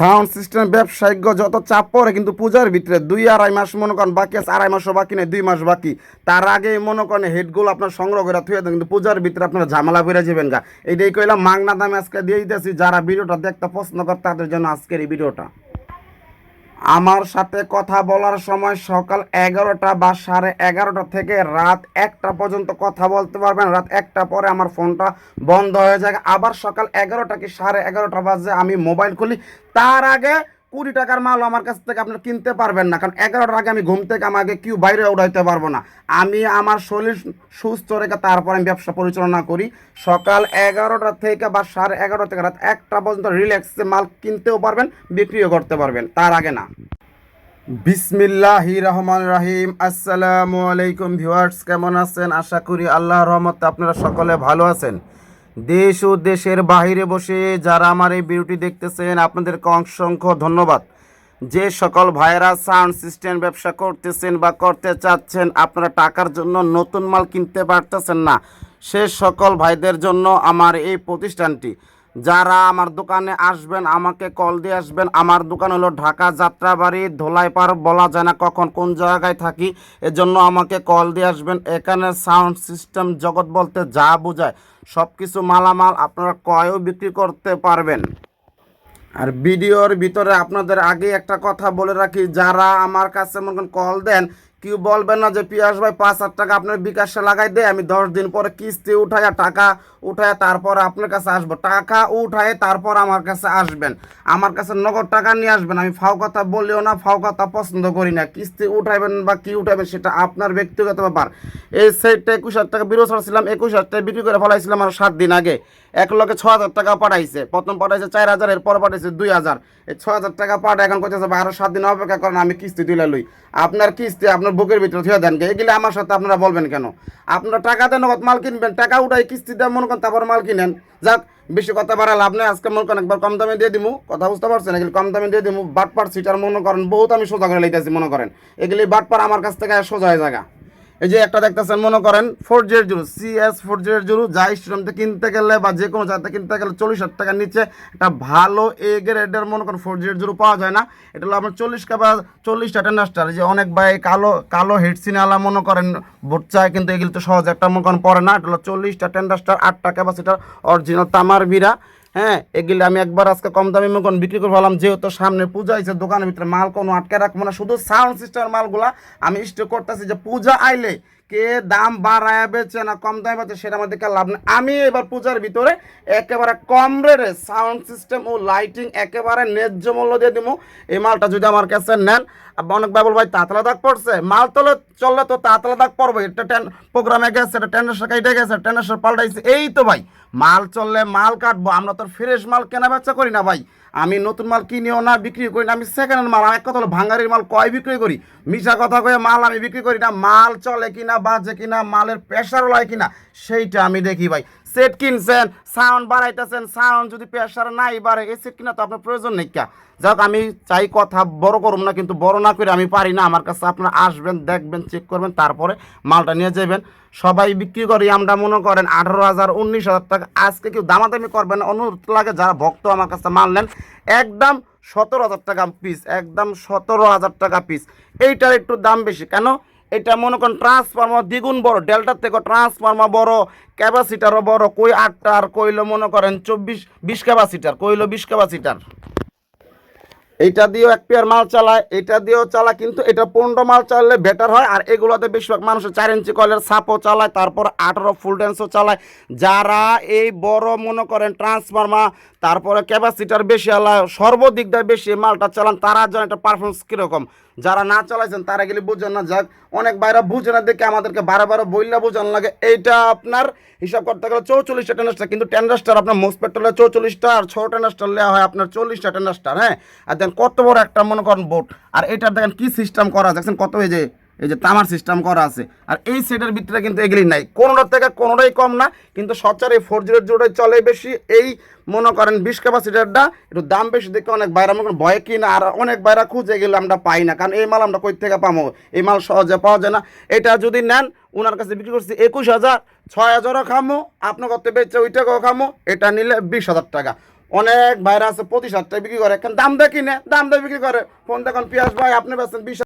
Sound system ব্যবসায়িক যত চাপ পড়ে কিন্তু পূজার ভিতরে দুই আড়াই মাস মনে করেন, বাকি আছে আড়াই মাসও বাকি নেই, দুই মাস বাকি। তার আগে মনে করেন হেডগুলো আপনার সংগ্রহ করে থুয়ে দেন, কিন্তু পূজার ভিতরে আপনারা ঝামেলা করে যাবেন গা। এইটাই কইলাম, মাংনা দামে আজকে দিয়ে দিতেছি, যারা ভিডিওটা দেখতে পছন্দ করে তাদের জন্য আজকের এই ভিডিওটা। আমার সাথে কথা বলার সময় সকাল এগারোটা বা সাড়ে এগারোটা থেকে রাত একটা পর্যন্ত কথা বলতে পারবেন। রাত একটা পরে আমার ফোনটা বন্ধ হয়ে যায়। আবার সকাল এগারোটা কি সাড়ে এগারোটা বাজে আমি মোবাইল খুলি। তার আগে কুড়ি টাকার মাল আমার কাছ থেকে আপনারা কিনতে পারবেন না। কারণ এগারোটার আগে আমি ঘুম থেকে আমাকে কেউ বাইরে উঠাইতে পারব না। আমি আমার শরীর সুস্থ রেখে তারপর আমি ব্যবসা পরিচালনা করি। সকাল এগারোটা থেকে বা সাড়ে এগারোটা থেকে রাত একটা পর্যন্ত রিল্যাক্সে মাল কিনতেও পারবেন, বিক্রিও করতে পারবেন। তার আগে না। বিসমিল্লাহি রহমান রাহিম আসসালামু আলাইকুম ভিউয়ার্স, কেমন আছেন? আশা করি আল্লাহ রহমতে আপনারা সকলে ভালো আছেন। দেশ ও দেশের বাইরে বসে যারা আমার এই ভিডিওটি দেখতেছেন, আপনাদেরকে অসংখ্য ধন্যবাদ। যে সকল ভাইয়েরা সাউন্ড সিস্টেম ব্যবসা করতেছেন বা করতে চাচ্ছেন, আপনারা টাকার জন্য নতুন মাল কিনতে পারতেছেন না। সে সকল ভাইদের জন্য আমার এই প্রতিষ্ঠানটি যারা আমার দোকানে আসবেন, আমাকে কল দিয়ে আসবেন। আমার দোকান হলো ঢাকা যাত্রাবাড়ি, ধোলাইপাড়, বলা যায় না কখন, কোন জায়গায় থাকি, এজন্য আমাকে কল দিয়ে আসবেন। এখানে সাউন্ড সিস্টেম জগৎ বলতে যা বোঝায় সব কিছু মালামাল আপনারা ক্রয়ও বিক্রি করতে পারবেন। আর ভিডিওর ভিতরে আপনাদের আগে একটা কথা বলে রাখি, যারা আমার কাছে মনে কল দেন কেউ বলবেন না যে পিয়াস ভাই, পাঁচ হাজার টাকা আপনার বিকাশে লাগাই দেয় আমি দশ দিন পরে কিস্তি উঠাইয়া টাকা উঠায় তারপর আপনার কাছে আসব। টাকা উঠায় তারপর আমার কাছে আসবেন। আমার কাছে নগদ টাকা নিয়ে আসবেন। আমি ফাও কথা বলিও না, ফাও কথা পছন্দ করি না। কিস্তি উঠাইবেন বা কি উঠাইবেন সেটা আপনার ব্যক্তিগত ব্যাপার। এই সেটটা একুশ হাজার টাকা বিরোধ ছিলাম একুশ হাজার টাকা বিক্রি করে ফেলাইছিলাম আর সাত দিন আগে। এক লক্ষে ছ হাজার টাকা পাঠাইছে। প্রথম পাঠাইছে চার হাজার, এরপর পাঠাইছে দুই হাজার। এই ছ হাজার টাকা পাঠা এখন করতেছে আরও সাত দিন অপেক্ষা করেন, আমি কিস্তি তুলে লই। আপনার কিস্তি, আপনার বুকের ভিতরে থিয়া দেন এগুলি আমার সাথে আপনারা বলবেন কেন? আপনারা টাকা দেন মাল কিনবেন, টাকা উঠাই কিস্তি দেন মনে করেন তারপর মাল কিনেন। যাক, বেশি কথা বাড়া লাভ নেই, আজকে মনে করেন একবার কম দামে দিয়ে দিব কথা বুঝতে পারছেন? এগুলি কম দামে দিয়ে দিব বাট পার সিটার মনে করেন, বহুত আমি সোজা করে লাইতেছি, মনে করেন। এগুলি বাট পার আমার কাছ থেকে সোজা হয়ে জায়গা এই যে একটা দেখতেছেন, মনে করেন four zero zero CS four zero zero, যা স্টুডেন্টে কিনতে গেলে বা যে কোনো জায়গাতে কিনতে গেলে চল্লিশ হাজার টাকার নিচে একটা ভালো এ গ্রেডের মনে করেন ফোর জিরো জিরো পাওয়া যায় না। এটা হলো আপনার চল্লিশ বা চল্লিশটা টেন্ডাস্টার যে অনেক ভাই কালো কালো হেডসিনালা মনে করেন ভোট চায়, কিন্তু এগুলো তো সহজ একটা মনে করেন পড়ে না। এটা হলো চল্লিশটা টেন্ডাস্টার আটটা ক্যাপাসিটার অরিজিনাল তামার বিরা হ্যাঁ এগুলো আমি একবার আজকে কম দামে মনে বিক্রি করে ফেলাম যেহেতু সামনে পূজা হয়েছে, দোকানের ভিতরে মাল কোনো আটকে রাখব না, শুধু সাউন্ড সিস্টেমের মালগুলা আমি স্টক করতেছি যে পূজা আইলে কে দাম বাড়ায় বেচে না কম দামে বেচে সেটা আমাদেরকে লাভ নেই। আমি এবার পূজার ভিতরে একেবারে কম রেটে সাউন্ড সিস্টেম ও লাইটিং একেবারে ন্যায্য মূল্য দিয়ে দিব এই মালটা যদি আমার কাছে নেন অনেক বাবুল ভাই, তাতলা দাগ পড়ছে। মাল তোলে চললে তো তাতলা দাগ পড়বে এটা টেন প্রোগ্রামে গেছে এটা টেন্ডার কেটে গেছে, টেন্ডার পাল্টাইছে। এই তো ভাই, মাল চললে মাল কাটবো। আমরা তো ফ্রেশ মাল কেনা বেচা করি না ভাই। আমি নতুন মাল কিনিও না, বিক্রি করি না, আমি সেকেন্ড হ্যান্ড মাল। এক কথা হলো, ভাঙ্গারির মাল কয় বিক্রি করি? মিশা কথা কয়ে মাল আমি বিক্রি করি না। মাল চলে কিনা, বাজে কিনা, মালের প্রেশার লয় কিনা, সেইটা আমি দেখি ভাই। সেট কিনছেন সাউন্ড বাড়াইতেছেন সাউন্ড যদি প্রেশার নাই বাড়ে, এই সেট কিনা তো আপনার প্রয়োজন নেই কা। যাক, আমি চাই কথা বড় করুম না, কিন্তু বড় না করে আমি পারি না। আমার কাছে আপনারা আসবেন, দেখবেন চেক করবেন, তারপরে মালটা নিয়ে যাবেন। সবাই বিক্রি করি, আমরা মনে করেন আঠারো হাজার, উনিশ হাজার টাকা। আজকে কেউ দামাদামি করবেন অনুরোধ লাগে, যারা ভক্ত আমার কাছে মাল নেন, একদম সতেরো হাজার টাকা পিস একদম সতেরো হাজার টাকা পিস এইটার একটু দাম বেশি, কেন? এটা মনে করেন ট্রান্সফর্মার দ্বিগুণ বড় ডেল্টার থেকে ট্রান্সফর্মার বড় ক্যাপাসিটারও বড়, কই আটটার, কইলো মনে করেন চব্বিশ, বিশ ক্যাপাসিটার কইলো বিশ ক্যাপাসিটার এইটা দিয়েও এক পেয়ার মাল চালায় এটা দিয়েও চালায়, কিন্তু এটা পনেরো মাল চালালে বেটার হয়। আর এগুলোতে বেশিরভাগ মানুষের চার ইঞ্চি কয়েলের সাপও চালায়, তারপর আঠারো ফুল ড্যান্সও চালায়। যারা এই বড় মনে করেন ট্রান্সফর্মার তারপরে ক্যাপাসিটার বেশি আলায় সর্বদিক দিয়ে বেশি মালটা চালান, তারা যেন একটা পারফরমেন্স কীরকম। যারা না চালাইছেন, তারা গেলে বুঝেন না। যাক, অনেক বাইরে বুঝে না, দেখে আমাদেরকে বারে বারে বইলা বোঝান লাগে। এইটা আপনার হিসাব করতে গেলে চৌচল্লিশটা টেন্ডাস্টার কিন্তু টেন্ডাস্টার আপনার মোস্ট চৌচল্লিশটা, আর ছ টেন্ডাস্টার নেওয়া হয় আপনার চল্লিশটা টেন্ডাস্টার হ্যাঁ? আর দেখেন কত বড় একটা, মনে করেন বোট আর এটা দেখেন কি সিস্টেম করা আছে। দেখছেন কত এই যে এই যে তামার সিস্টেম করা আছে। আর এই সেটের ভিতরে কিন্তু এগুলি নাই। কোনোটার থেকে কোনোটাই কম না। কিন্তু সচার এই ফোর জিরো জিরোটাই চলে বেশি। এই, মনে করেন, বিশ ক্যাপাসিটারটা একটু দাম বেশি দেখে অনেক বাইরে মনে করেন ভয়ে কিনা। আর অনেক বাইরে খুঁজে গেলে আমরা পাই না। কারণ এই মাল আমরা কই থেকে পাবো এই মাল সহজে পাওয়া যায় না। এটা যদি নেন ওনার কাছে বিক্রি করছি একুশ হাজার, ছয় হাজারও খামো। আপনার কত বেচছে ওই টাকাও খামো। এটা নিলে বিশ হাজার টাকা। অনেক ভাইরা আছে পঁচিশ হাজার টাকা বিক্রি করে। এখন দাম দেখি কিনে? দাম দিয়ে বিক্রি করে। ফোন দেখুন পিয়াস ভাই, আপনি বেছেন বিশ